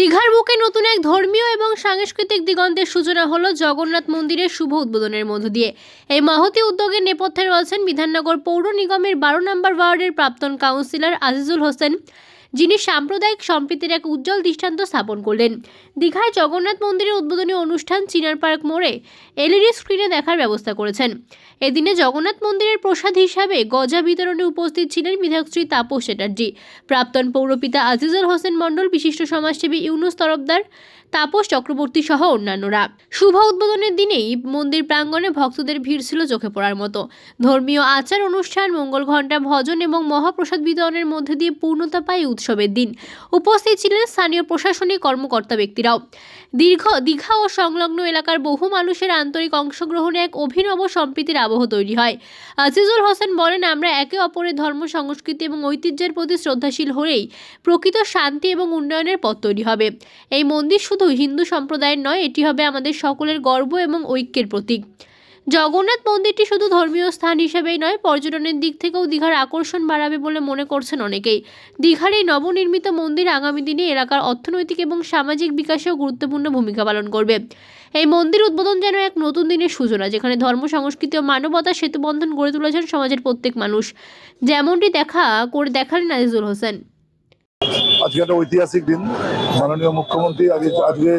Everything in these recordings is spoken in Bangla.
দীঘার বুকে নতুন এক ধর্মীয় এবং সাংস্কৃতিক দিগন্তের সূচনা হল জগন্নাথ মন্দিরের শুভ উদ্বোধনের মধ্য দিয়ে। এই মহতি উদ্যোগের নেপথ্যে রয়েছেন বিধাননগর পৌর নিগমের বারো নম্বর ওয়ার্ডের প্রাক্তন কাউন্সিলর আজিজুল হোসেন। যিনি সাম্প্রদায়িক সম্প্রীতির এক উজ্জ্বল দৃষ্টান্ত স্থাপন করলেন। দীঘায় জগন্নাথ মন্দিরের উদ্বোধনী অনুষ্ঠান চিনার পার্ক মোড়ে এলইডি স্ক্রিনে দেখার ব্যবস্থা করেছেন। এদিনে জগন্নাথ মন্দিরের প্রসাদ হিসাবে গজা বিতরণে উপস্থিত ছিলেন বিধায়ক শ্রী তাপস চ্যাটার্জি। প্রাক্তন পৌরপিতা আজিজুল হোসেন মণ্ডল, বিশিষ্ট সমাজসেবী ইউনুস তরফদার, তাপস চক্রবর্তী সহ অন্যান্যরা। শুভ উদ্বোধনের দিনেই মন্দির প্রাঙ্গণে ভক্তদের ভিড় ছিল চোখে পড়ার মতো। ধর্মীয় আচার অনুষ্ঠান, মঙ্গল ঘণ্টা ভজন এবং মহাপ্রসাদ বিতরণের মধ্যে দিয়ে পূর্ণতা পায় উৎসবের দিন। উপস্থিত ছিলেন স্থানীয় প্রশাসনিক কর্মকর্তা ব্যক্তিরাও। দীর্ঘ দীঘা ও সংলগ্ন এলাকার বহু মানুষের আন্তরিক অংশগ্রহণে এক অভিনব সম্প্রীতির আবহ তৈরি হয়। আজিজুল হোসেন বলেন, আমরা একে অপরের ধর্ম, সংস্কৃতি এবং ঐতিহ্যের প্রতি শ্রদ্ধাশীল হলেই প্রকৃত শান্তি এবং উন্নয়নের পথ তৈরি হবে। এই মন্দির শুধু হিন্দু সম্প্রদায়ের নয়, এটি হবে আমাদের সকলের গর্ব এবং ঐক্যের প্রতীক। জগন্নাথ মন্দিরটি শুধু ধর্মীয় স্থান হিসেবেই নয়, পর্যটনের দিক থেকেও দীঘার আকর্ষণ বাড়াবে বলে মনে করছেন অনেকেই। দীঘার এই নবনির্মিত মন্দির আগামী দিনে এলাকার অর্থনৈতিক এবং সামাজিক বিকাশেও গুরুত্বপূর্ণ ভূমিকা পালন করবে। এই মন্দির উদ্বোধন যেন এক নতুন দিনের সূচনা, যেখানে ধর্ম, সংস্কৃতি ও মানবতা সেতুবন্ধন গড়ে তুলেছেন সমাজের প্রত্যেক মানুষ। যেমনটি দেখা, করে দেখালেন আজিজুল হোসেন। আজকে একটা ঐতিহাসিক দিন। মাননীয় মুখ্যমন্ত্রী আগে আজকে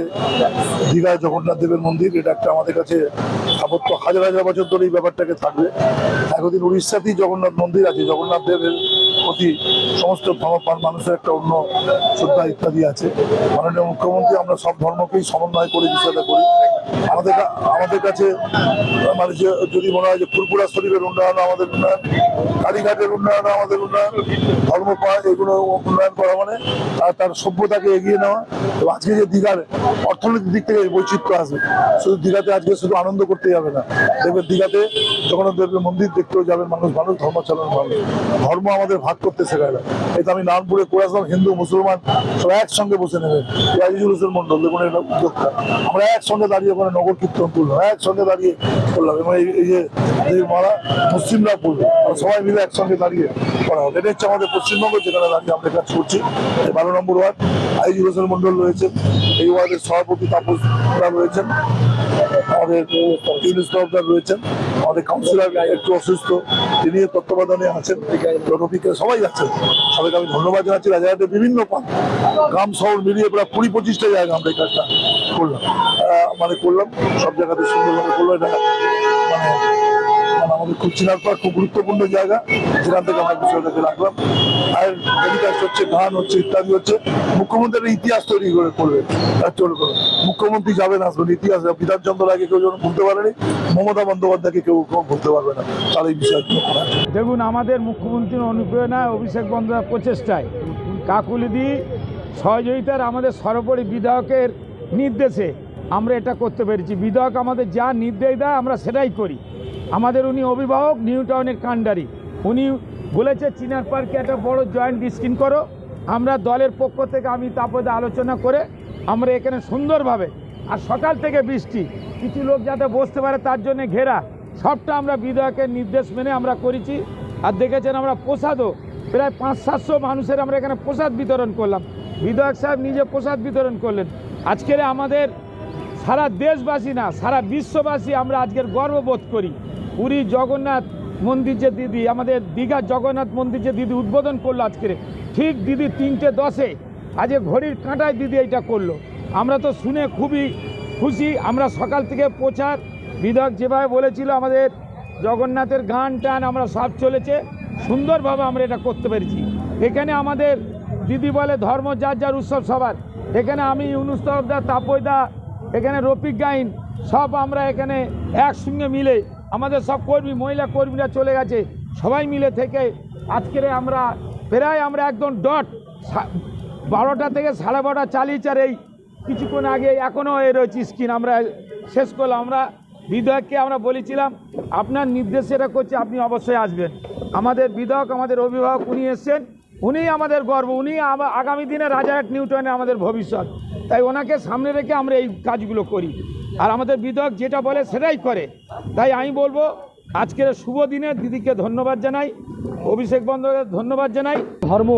দীঘায় জগন্নাথ দেবের মন্দির। এটা একটা আমাদের কাছে স্থাপত্য। হাজার হাজার বছর ধরে এই ব্যাপারটাকে থাকবে। একদিন উড়িষ্যাতেই জগন্নাথ মন্দির আছে। জগন্নাথ দেবের প্রতি সমস্ত ধর্মপ্রাণ মানুষের একটা অন্য শ্রদ্ধা ইত্যাদি আছে। মাননীয় মুখ্যমন্ত্রী, আমরা সব ধর্মকেই সমন্বয় করে বিষয়টা করি। আমাদের আমাদের কাছে মানে যে যদি মনে হয় যে ফুরপুরা শরীফের উন্নয়ন আমাদের উন্নয়ন, কালীঘাটের উন্নয়ন আমাদের উন্নয়ন ধর্মপাল এগুলো উন্নয়ন করা মানে তার সভ্যতাকে এগিয়ে নেওয়া এবং আজকে যে দীঘার অর্থনৈতিক দিক থেকে বৈচিত্র্য আসবে, শুধু দীঘাতে আজকে শুধু আনন্দ করতে যাবে না। দেখবেন দীঘাতে জগন্নাথ দেবের মন্দির দেখতেও যাবেন মানুষ মানুষ ধর্মাচরণ মানুষ। ধর্ম আমাদের ভাগ করতে শেখায় না। এটা আমি নামপুরে করে আসলাম হিন্দু, মুসলমান সব একসঙ্গে বসে হোসেন মন্ডল দেখুন এটা উদ্যোক্তা। আমরা একসঙ্গে দাঁড়িয়ে ওখানে নগর কীর্তন করলাম একসঙ্গে দাঁড়িয়ে করলাম। এবং এই যে মারা মুসলিমরা পড়বে সবাই মিলে একসঙ্গে দাঁড়িয়ে করা হবে। এটা হচ্ছে আমাদের পশ্চিমবঙ্গ, যেখানে দাঁড়িয়ে আমরা কাজ করছি। বারো নম্বর ওয়ার্ড আইজুল হোসেন মন্ডল রয়েছেন এই ওয়ার্ডের সভাপতি তাপস রয়েছেন। আমাদের ইউনিস তরফদার রয়েছেন। আমাদের কাউন্সিলর একটু অসুস্থ। তিনি তত্ত্বাবধানে আছেন। রফিকা সবাই আছেন সবাইকে আমি ধন্যবাদ জানাচ্ছি। রাজাঘাটের বিভিন্ন গ্রাম শহর মিলিয়ে প্রায় কুড়ি পঁচিশটা জায়গা আমরা এই কাজটা করলাম। মানে করলাম, সব জায়গাতে সুন্দরভাবে করল এটা মানে মানে আমাদের খুব চিনার পর খুব গুরুত্বপূর্ণ জায়গা, যেখান থেকে আমরা বিষয়টাকে রাখলাম। আর টেলিকাস্ট হচ্ছে গান হচ্ছে, ইত্যাদি হচ্ছে, মুখ্যমন্ত্রীর ইতিহাস তৈরি করে করবে। চলে করে। মুখ্যমন্ত্রী যাবেন আসবেন, ইতিহাস বিধানচন্দ্র রায়কে কেউ যেন ভুলতে পারেনি, মমতা বন্দ্যোপাধ্যায়কে কেউ কেউ ভুলতে পারবে না। তার এই বিষয়গুলো দেখুন, আমাদের মুখ্যমন্ত্রীর অনুপ্রেরণায় অভিষেক বন্দ্যোপাধ্যায় প্রচেষ্টায়। কাকুলিদি সহযোগিতার আমাদের সর্বোপরি বিধায়কের নির্দেশে আমরা এটা করতে পেরেছি। বিধায়ক আমাদের যা নির্দেশ দেয় আমরা সেটাই করি। আমাদের উনি অভিভাবক, নিউ টাউনের কান্ডারি উনি বলেছে, চিনার পার্কে একটা বড় জয়েন্ট স্ক্রিন করো। আমরা দলের পক্ষ থেকে আমি তারপরে আলোচনা করে আমরা এখানে সুন্দরভাবে আর সকাল থেকে বৃষ্টি, কিছু লোক যাতে বসতে পারে তার জন্য ঘেরা। সবটা আমরা বিধায়কের নির্দেশ মেনে আমরা করেছি। আর দেখেছেন আমরা প্রসাদও, প্রায় পাঁচ সাতশো মানুষের আমরা এখানে প্রসাদ বিতরণ করলাম। বিধায়ক সাহেব নিজে প্রসাদ বিতরণ করলেন। আজকের আমাদের সারা দেশবাসী না, সারা বিশ্ববাসী আমরা আজকের গর্ববোধ করি। পুরী জগন্নাথ মন্দির যে দিদি, আমাদের দীঘা জগন্নাথ মন্দির যে দিদি উদ্বোধন করল আজকের, ঠিক দিদি তিনটে দশে আজকে ঘড়ির কাঁটায় দিদি এটা করল। আমরা তো শুনে খুবই খুশি, আমরা সকাল থেকে প্রচার, বিধায়ক যেভাবে বলেছিল আমাদের জগন্নাথের গান টান আমরা সব চলেছে, সুন্দরভাবে আমরা এটা করতে পেরেছি। এখানে আমাদের দিদি বলে ধর্ম, যার যার উৎসব সবার। এখানে আমি ইউনুস তরফদার তাপয়দা এখানে রফিক গাইন, সব আমরা এখানে একসঙ্গে মিলে, আমাদের সব কর্মী, মহিলা কর্মীরা চলে গেছে, সবাই মিলে থেকে আজকের আমরা প্রায় আমরা একদম ডট বারোটা থেকে সাড়ে বারোটা চালিয়েছে আর এই কিছুক্ষণ আগে এখনও এ রয়েছে স্কিন আমরা শেষ করলাম। আমরা বিধায়ককে আমরা বলেছিলাম, আপনার নির্দেশ এটা করছে আপনি অবশ্যই আসবেন। আমাদের বিধায়ক, আমাদের অভিভাবক, উনি এসছেন উনিই আমাদের গর্ব উনি আগামী দিনে রাজারহাট নিউটনে আমাদের ভবিষ্যৎ। তাই ওনাকে সামনে রেখে আমরা এই কাজগুলো করি। আর আমাদের বিধায়ক যেটা বলে সেটাই করে। তাই আমি বলব, আজকের শুভ দিনে দিদিকে ধন্যবাদ জানাই, অভিষেক বন্দ্যোপাধ্যায় ধন্যবাদ জানাই। ধর্ম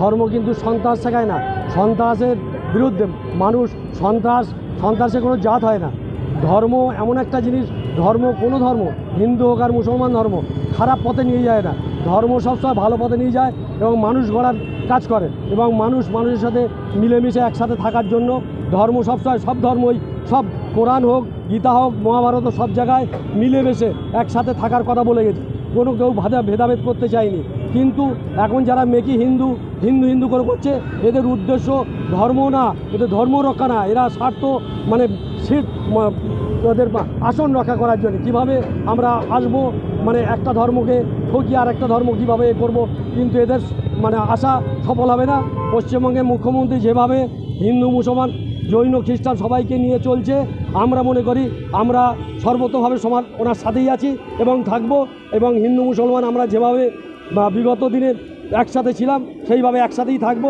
ধর্ম কিন্তু সন্ত্রাস শেখায় না। সন্ত্রাসের বিরুদ্ধে মানুষ সন্ত্রাস, সন্ত্রাসে কোনো জাত হয় না। ধর্ম এমন একটা জিনিস, ধর্ম কোনো ধর্ম, হিন্দু হোক আর মুসলমান ধর্ম, খারাপ পথে নিয়ে যায় না। ধর্ম সবসময় ভালো পথে নিয়ে যায় এবং মানুষ গড়ার কাজ করে এবং মানুষ মানুষের সাথে মিলেমিশে একসাথে থাকার জন্য ধর্ম সবসময় সব ধর্মই, সব কোরআন হোক, গীতা হোক, মহাভারত সব জায়গায় মিলেমিশে একসাথে থাকার কথা বলে গেছে। কোনো কেউ ভাজা ভেদাভেদ করতে চায়নি। কিন্তু এখন যারা মেকি হিন্দু হিন্দু হিন্দু করে করছে, এদের উদ্দেশ্য ধর্ম না, এদের ধর্ম রক্ষা না। এরা স্বার্থ মানে ম- ওদের আসন রক্ষা করার জন্য। কীভাবে আমরা আসব? মানে একটা ধর্মকে ঠকিয়ে আর একটা ধর্ম কীভাবে এ করব? কিন্তু এদের মানে আশা সফল হবে না। পশ্চিমবঙ্গের মুখ্যমন্ত্রী যেভাবে হিন্দু, মুসলমান, জৈন, খ্রিস্টান সবাইকে নিয়ে চলছে, আমরা মনে করি আমরা সর্বতভাবে সমান, ওনার সাথেই আছি এবং থাকব এবং হিন্দু, মুসলমান আমরা যেভাবে বিগত দিনে একসাথে ছিলাম, সেইভাবে একসাথেই থাকব।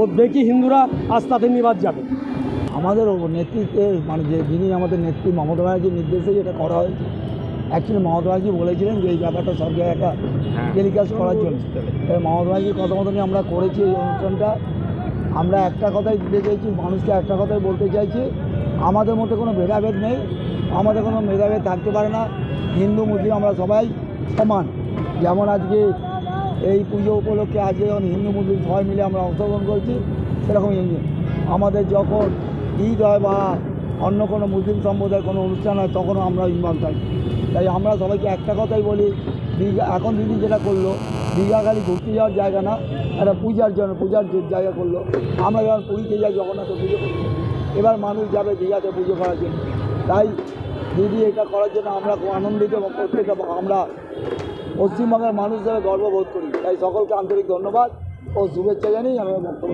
ও দেখি হিন্দুরা আস্তে আস্তে নিবাদ যাবে। আমাদের নেতৃত্বে মানে যে যিনি আমাদের নেত্রী মমতা ব্যানার্জির নির্দেশে যেটা করা হয়েছে অ্যাকচুয়ালি মমতা ব্যানার্জি বলেছিলেন যে এই ব্যাপারটা সব জায়গায় একটা টেলিকাস্ট করার জন্য। এবার মমতা ব্যানার্জির কথা মতনই আমরা করেছি এই অনুষ্ঠানটা। আমরা একটা কথাই দিতে চাইছি মানুষকে একটা কথাই বলতে চাইছি আমাদের মধ্যে কোনো ভেদাভেদ নেই আমাদের কোনো ভেদাভেদ থাকতে পারে না। হিন্দু মুসলিম আমরা সবাই সমান। যেমন আজকে এই পুজো উপলক্ষে আজকে যখন হিন্দু মুসলিম সবাই মিলে আমরা অংশগ্রহণ করছি সেরকম আমাদের যখন ঈদ হয় বা অন্য কোনো মুসলিম সম্প্রদায়ের কোনো অনুষ্ঠান হয় তখনও আমরা ইনভলভ থাকি। তাই আমরা সবাইকে একটা কথাই বলি, দীঘা, এখন দিদি যেটা করল, দীঘা খালি ঘুরতে যাওয়ার জায়গা না, একটা পূজার জন্য, পূজার জায়গা করল, আমরা যখন পুরীতে যাই জগন্নাথে পুজো এবার মানুষ যাবে দীঘাতে পুজো করার জন্য তাই দিদি এটা করার জন্য আমরা খুব আনন্দিত এবং প্রত্যেকটা আমরা পশ্চিমবঙ্গের মানুষ হিসেবে গর্ববোধ করি তাই সকলকে আন্তরিক ধন্যবাদ ও শুভেচ্ছা জানিয়ে আমি বক্তব্য।